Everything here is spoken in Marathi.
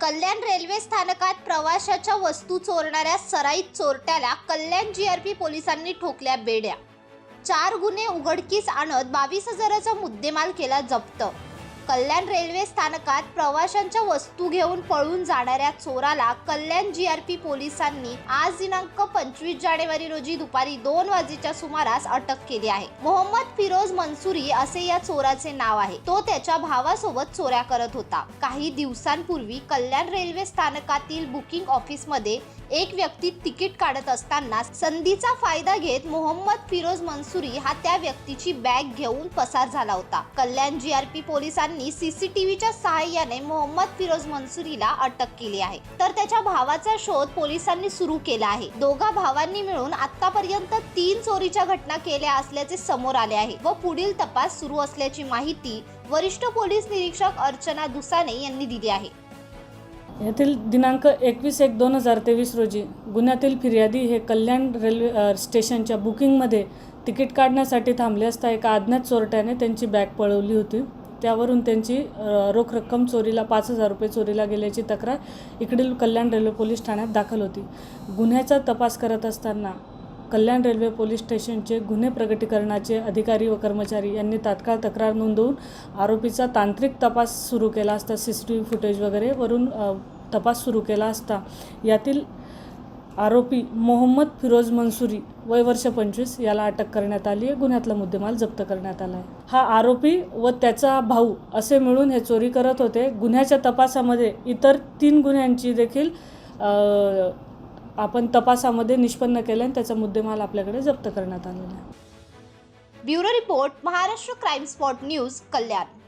कल्याण रेल्वे स्थानकात प्रवाशाच्या वस्तू चोरणाऱ्या सराईत चोरट्याला कल्याण जी आर पी पोलिसांनी ठोकल्या बेड्या. चार गुन्हे उघडकीस आणत बावीस हजाराचा मुद्देमाल केला जप्त. कल्याण रेल्वे स्थानकात प्रवाशांच्या वस्तू घेऊन पळून जाणाऱ्या चोराला कल्याण जी आर पी पोलिसांनी आज दिनांक पंचवीस जानेवारी रोजी दुपारी दोन वाजेच्या सुमारास अटक केली आहे. मोहम्मद फिरोज मंसुरी असे या चोराचे नाव आहे. तो त्याच्या भावासोबत चोऱ्या करत होता. काही दिवसांपूर्वी कल्याण रेल्वे स्थानकातील बुकिंग ऑफिसमध्ये एक व्यक्ती तिकीट काढत असताना संधीचा फायदा घेत मोहम्मद फिरोज मंसुरी हा त्या व्यक्तीची बॅग घेऊन पसार झाला होता. कल्याण जी आर पी पोलिसांनी सीसीटीव्हीच्या सहाय्याने मोहम्मद फिरोज मनसुरीला अटक केली आहे. तर त्याच्या भावाचा शोध पोलिसांनी सुरू केला आहे. दोघा भावांनी मिळून आतापर्यंत तीन चोरीच्या घटना केल्या असल्याचे समोर आले आहे व पुढील तपास सुरू असल्याची माहिती वरिष्ठ पोलीस निरीक्षक अर्चना दुसाने यांनी दिली आहे. येथील दिनांक एकवीस एक दोन हजार तेवीस रोजी गुन्ह्यातील फिर्यादी हे कल्याण रेल्वे स्टेशनच्या बुकिंगमध्ये तिकीट काढण्यासाठी थांबले असता एका अज्ञात चोरट्याने त्यांची बॅग पळवली होती. त्यावरून त्यांची रोख रक्कम चोरीला पाच हजार रुपये चोरीला गेल्याची तक्रार इकडील कल्याण रेल्वे पोलीस ठाण्यात दाखल होती. गुन्ह्याचा तपास करत असताना कल्याण रेल्वे पोलीस स्टेशनचे गुन्हे प्रगटीकरणाचे अधिकारी व कर्मचारी यांनी तात्काळ तक्रार नोंदवून आरोपीचा तांत्रिक तपास सुरू केला असता C C T V footage वगैरे वरून तपास सुरू केला असता. यातील आरोपी मोहम्मद फिरोज मनसुरी वय वर्ष पंचवीस याला अटक करण्यात आली आहे. गुन्ह्यातला मुद्देमाल जप्त करण्यात आला आहे. हा आरोपी व त्याचा भाऊ असे मिळून हे चोरी करत होते. गुन्ह्याच्या तपासामध्ये इतर तीन गुन्ह्यांची देखील आपण तपासामध्ये निष्पन्न केले आणि त्याचा मुद्देमाल आपल्याकडे जप्त करण्यात आलेला आहे. Bureau report Maharashtra crime spot news Kalyan.